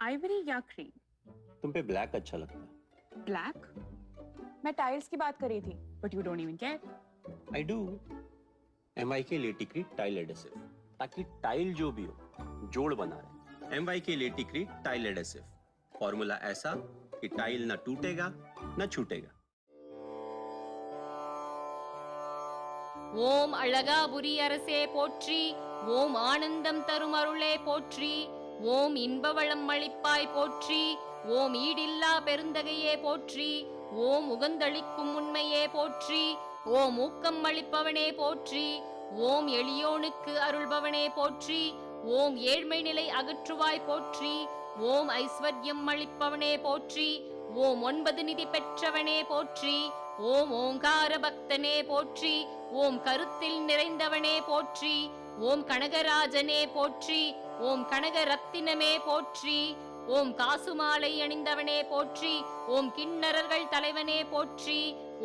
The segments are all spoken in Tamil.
आइवरी या क्रीम तुम पे ब्लैक अच्छा लगता है ब्लैक मैं टाइल्स की बात कर रही थी but you don't even care I do M I K Laticrete tile adhesive ताकि टाइल जो भी हो जोड़ बना रहे एम वाई के लेटिक्रीट टाइल एडेसिव फॉर्मूला ऐसा कि टाइल ना टूटेगा ना छूटेगा ஓம் அழகாபுரி அரசே போற்றி ஓம் ஆனந்தம் தரும் அருளே போற்றி ஓம் இன்பவளம் மளிப்பாய் போற்றி ஓம் ஈடில்லா பெருந்தகையே போற்றி ஓம் உகந்தளிக்கும் உண்மையே போற்றி ஓம் ஊக்கம் அளிப்பவனே போற்றி ஓம் எளியோனுக்கு அருள்பவனே போற்றி ஓம் ஏழ்மை நிலை அகற்றுவாய் போற்றி ஓம் ஐஸ்வர்யம் அளிப்பவனே போற்றி ஓம் ஒன்பது நிதி பெற்றவனே போற்றி ஓம் ஓங்கார பக்தனே போற்றி ஓம் கருத்தில் நிறைந்தவனே போற்றி ஓம் கனகராஜனே போற்றி ஓம் கனக ரத்தினமே போற்றி ஓம் காசுமாலை அணிந்தவனே போற்றி ஓம் கிண்ணறர்கள் தலைவனே போற்றி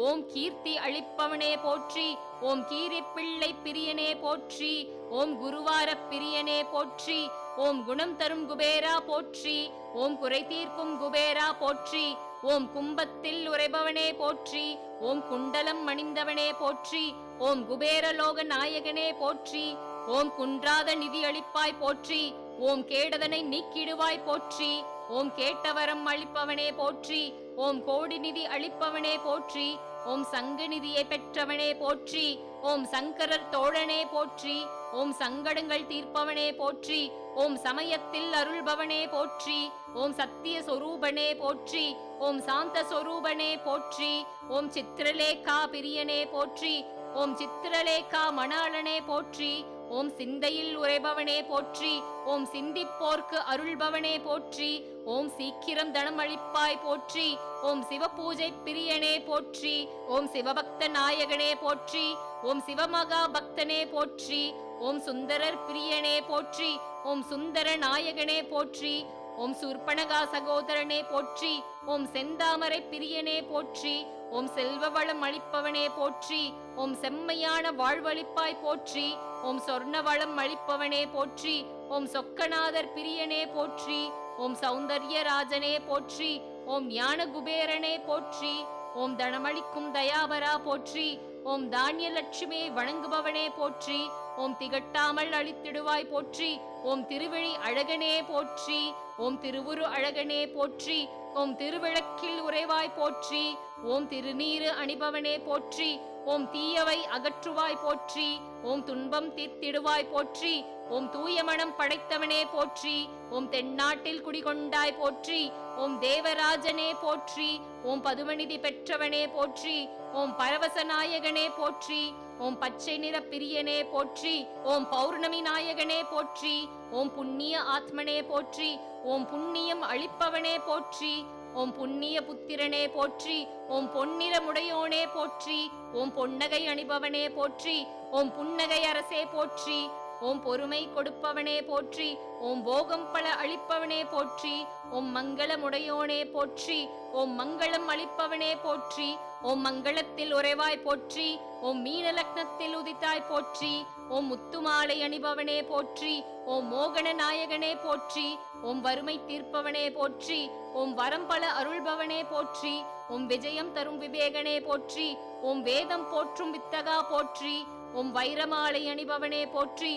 ஓம் கீர்த்தி அளிப்பவனே போற்றி ஓம் கீரி பிள்ளை பிரியனே போற்றி ஓம் குருவார பிரியனே போற்றி ஓம் குணம் தரும் குபேரா போற்றி ஓம் குறை தீர்க்கும் குபேரா போற்றி ஓம் கும்பத்தில் உரைபவனே போற்றி ஓம் குண்டலம் அணிந்தவனே போற்றி ஓம் குபேரலோக நாயகனே போற்றி ஓம் குன்றாத நிதியளிப்பாய் போற்றி ஓம் கேடதனை நீக்கிடுவாய் போற்றி ஓம் கேட்டவரம் அளிப்பவனே போற்றி ஓம் கோடி நிதி அளிப்பவனே போற்றி ஓம் சங்க நிதியை பெற்றவனே போற்றி ஓம் சங்கரர் தோழனே போற்றி ஓம் சங்கடங்கள் தீர்ப்பவனே போற்றி ஓம் சமயத்தில் அருள்பவனே போற்றி ஓம் சத்திய சொரூபனே போற்றி ஓம் சாந்த சொரூபனே போற்றி ஓம் சித்திரலேகா பிரியனே போற்றி ஓம் சித்திரலேகா மணாளனே போற்றி ஓம் சிந்தையில் உரைபவனே போற்றி ஓம் சிந்திப்போர்க்கு அருள்பவனே போற்றி ஓம் சீக்கிரம் தனம் அளிப்பாய் போற்றி ஓம் சிவபூஜை பிரியனே போற்றி ஓம் சிவபக்த நாயகனே போற்றி ஓம் சிவமகா பக்தனே போற்றி ஓம் சுந்தரர் பிரியனே போற்றி ஓம் சுந்தர நாயகனே போற்றி ஓம் சூர்பனகா சகோதரனே போற்றி ஓம் செந்தாமரை பிரியனே போற்றி ஓம் செல்வ வளம் அளிப்பவனே போற்றி ஓம் செம்மையான வாழ்வழிப்பாய் போற்றி ஓம் சொர்ண வளம் அளிப்பவனே போற்றி ஓம் சொக்கநாதர் பிரியனே போற்றி ஓம் சௌந்தர்ய ராஜனே போற்றி ஓம் ஞான குபேரனே போற்றி ஓம் தனமளிக்கும் தயாபரா போற்றி ஓம் தானிய லட்சுமியை வணங்குபவனே போற்றி ஓம் திகட்டாமல் அளித்திடுவாய் போற்றி ஓம் திருவிழி அழகனே போற்றி ஓம் திருவுரு அழகனே போற்றி ஓம் திருவிளக்கில் உறைவாய் போற்றி ஓம் திருநீறு அணிபவனே போற்றி ஓம் தீயவை அகற்றுவாய் போற்றி ஓம் துன்பம் தீர்த்திடுவாய் போற்றி ஓம் தூய மனம் படைத்தவனே போற்றி ஓம் தென்னாட்டில் குடிகொண்டாய் போற்றி ஓம் தேவராஜனே போற்றி ஓம் பதுமநிதி பெற்றவனே போற்றி ஓம் பரவசநாயகனே போற்றி ஓம் பச்சை நிற பிரியனே போற்றி ஓம் பௌர்ணமி நாயகனே போற்றி ஓம் புண்ணிய ஆத்மனே போற்றி ஓம் புண்ணியம் அளிப்பவனே போற்றி ஓம் புண்ணிய புத்திரனே போற்றி ஓம் பொன்னிறமுடையோனே போற்றி ஓம் பொன்னகை அணிபவனே போற்றி ஓம் புன்னகை அரசே போற்றி ஓம் பொறுமை கொடுப்பவனே போற்றி ஓம் போகம் பல அளிப்பவனே போற்றி ஓம் மங்களமுடையோனே போற்றி ஓம் மங்களம் அளிப்பவனே போற்றி ஓம் மங்களத்தில் உறைவாய் போற்றி ஓம் மீன லக்னத்தில் உதித்தாய் போற்றி ஓம் முத்துமாலை அணிபவனே போற்றி ஓம் மோகன நாயகனே போற்றி ஓம் வறுமை தீர்ப்பவனே போற்றி ஓம் வரம் பல அருள்பவனே போற்றி ஓம் விஜயம் தரும் விவேகனே போற்றி ஓம் வேதம் போற்றும் வித்தகா போற்றி ஓம் வைரமாலை அணிபவனே போற்றி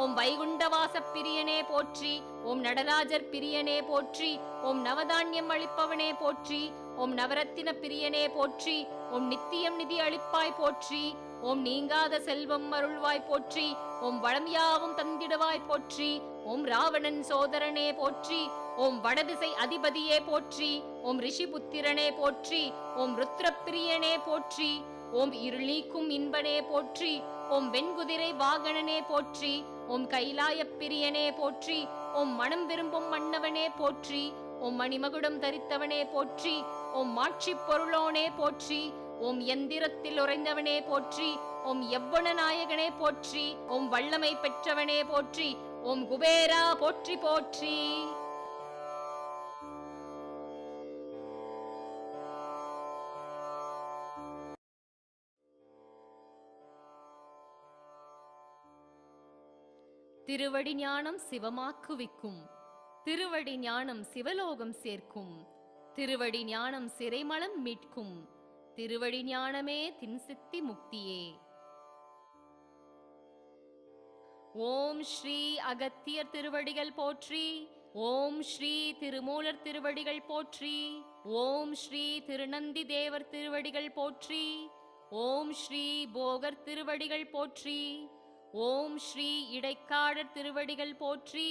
ஓம் வைகுண்டவாச பிரியனே போற்றி ஓம் நடராஜர் பிரியனே போற்றி ஓம் நவதானியம் அளிப்பவனே போற்றி ஓம் நவரத்தின பிரியனே போற்றி ஓம் நித்தியம் நிதி அளிப்பாய் போற்றி ஓம் நீங்காத செல்வம் அருள்வாய் போற்றி ஓம் வளம் யாவும் தந்திடுவாய் போற்றி ஓம் ராவணன் சோதரனே போற்றி ஓம் வடதிசை அதிபதியே போற்றி ஓம் ரிஷிபுத்திரனே போற்றி ஓம் ருத்ரப்பிரியனே போற்றி ஓம் இருளீக்கும் இன்பனே போற்றி ஓம் வெண்குதிரை வாகனனே போற்றி ஓம் கைலாயப் பிரியனே போற்றி ஓம் மனம் விரும்பும் மன்னவனே போற்றி ஓம் மணிமகுடம் தரித்தவனே போற்றி ஓம் மாட்சிப் பொருளோனே போற்றி ஓம் எந்திரத்தில் உறைந்தவனே போற்றி ஓம் எவ்வன நாயகனே போற்றி ஓம் வல்லமை பெற்றவனே போற்றி ஓம் குபேரா போற்றி போற்றி. திருவடி ஞானம் சிவமாக்குவிக்கும். திருவடி ஞானம் சிவலோகம் சேர்க்கும். திருவடி ஞானம் சிறைமலம் மீட்கும். திருவடி ஞானமே தின்சித்தி முக்தியே. ஓம் ஸ்ரீ அகத்தியர் திருவடிகள் போற்றி. ஓம் ஸ்ரீ திருமூலர் திருவடிகள் போற்றி. ஓம் ஸ்ரீ திருநந்தி தேவர் திருவடிகள் போற்றி. ஓம் ஸ்ரீ போகர் திருவடிகள் போற்றி. ஓம் ஸ்ரீ இடைக்காடர் திருவடிகள் போற்றி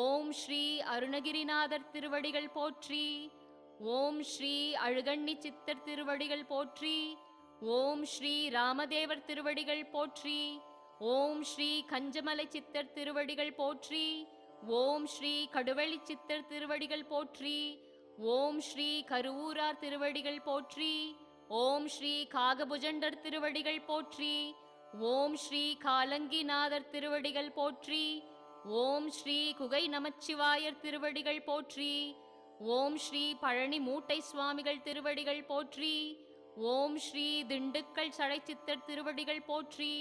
ஓம் ஸ்ரீ அருணகிரிநாதர் திருவடிகள் போற்றி ஓம் ஸ்ரீ அழுகண்ணி சித்தர் திருவடிகள் போற்றி ஓம் ஸ்ரீ ராமதேவர் திருவடிகள் போற்றி ஓம் ஸ்ரீ கஞ்சமலை சித்தர் திருவடிகள் போற்றி ஓம் ஸ்ரீ கடுவழி சித்தர் திருவடிகள் போற்றி ஓம் ஸ்ரீ கருவூரார் திருவடிகள் போற்றி ஓம் ஸ்ரீ காகபுஜண்டர் திருவடிகள் போற்றி ஓம் ஸ்ரீ காலங்கிநாதர் திருவடிகள் போற்றி ஓம் ஸ்ரீ குகை நமச்சிவாயர் திருவடிகள் போற்றி ஓம் ஸ்ரீ பழனி மூட்டை சுவாமிகள் திருவடிகள் போற்றி ஓம் ஸ்ரீ திண்டுக்கல் சடைச்சித்தர் திருவடிகள் போற்றி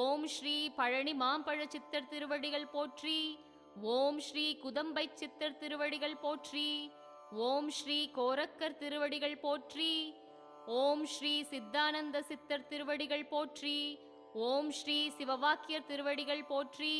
ஓம் ஸ்ரீ பழனி மாம்பழ சித்தர் திருவடிகள் போற்றி ஓம் ஸ்ரீ குதம்பை சித்தர் திருவடிகள் போற்றி ஓம் ஸ்ரீ கோரக்கர் திருவடிகள் போற்றி ஓம் ஸ்ரீ சித்தானந்த சித்தர் திருவடிகள் போற்றி ஓம் ஸ்ரீ சிவவாக்கியர் திருவடிகள் போற்றி.